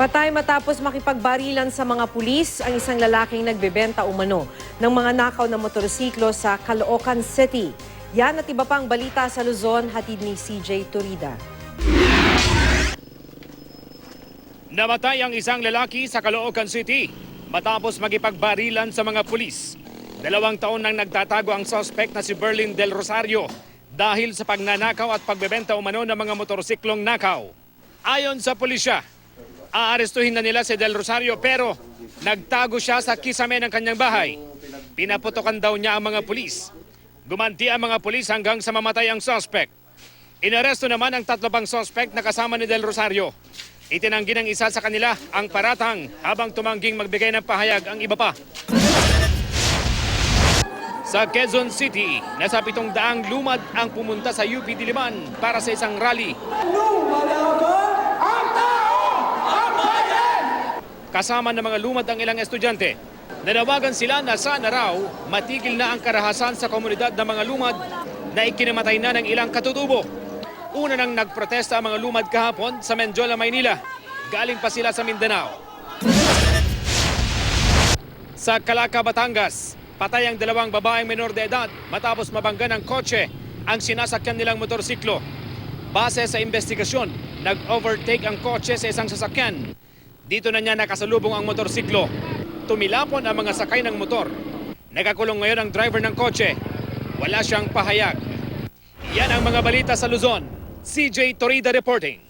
Patay matapos makipagbarilan sa mga pulis ang isang lalaking nagbebenta umano ng mga nakaw na motorsiklo sa Caloocan City. Yan at iba pang balita sa Luzon, hatid ni CJ Turida. Namatay ang isang lalaki sa Caloocan City matapos makipagbarilan sa mga pulis. Dalawang taon nang nagtatago ang suspect na si Berlin Del Rosario dahil sa pagnanakaw at pagbebenta umano ng mga motorsiklong nakaw. Ayon sa pulisya, aarestuhin na nila si Del Rosario pero nagtago siya sa kisame ng kanyang bahay. Pinaputokan daw niya ang mga pulis. Gumanti ang mga pulis hanggang sa mamatay ang suspect. Inaresto naman ang tatlo pang suspect na kasama ni Del Rosario. Itinanggi ng isa sa kanila ang paratang habang tumangging magbigay ng pahayag ang iba pa. Sa Quezon City, nasa pitong daang lumad ang pumunta sa UP Diliman para sa isang rally. Kasama ng mga lumad ang ilang estudyante. Nanawagan sila na sana raw matigil na ang karahasan sa komunidad ng mga lumad na ikinamatay na ng ilang katutubo. Una nang nagprotesta ang mga lumad kahapon sa Menjola, Maynila. Galing pa sila sa Mindanao. Sa Calaca, Batangas, patay ang dalawang babaeng menor de edad matapos mabangga ng kotse ang sinasakyan nilang motorsiklo. Base sa investigasyon, nag-overtake ang kotse sa isang sasakyan. Dito na niya nakasalubong ang motorsiklo. Tumilapon ang mga sakay ng motor. Nakakulong ngayon ang driver ng kotse. Wala siyang pahayag. Yan ang mga balita sa Luzon. CJ Torida reporting.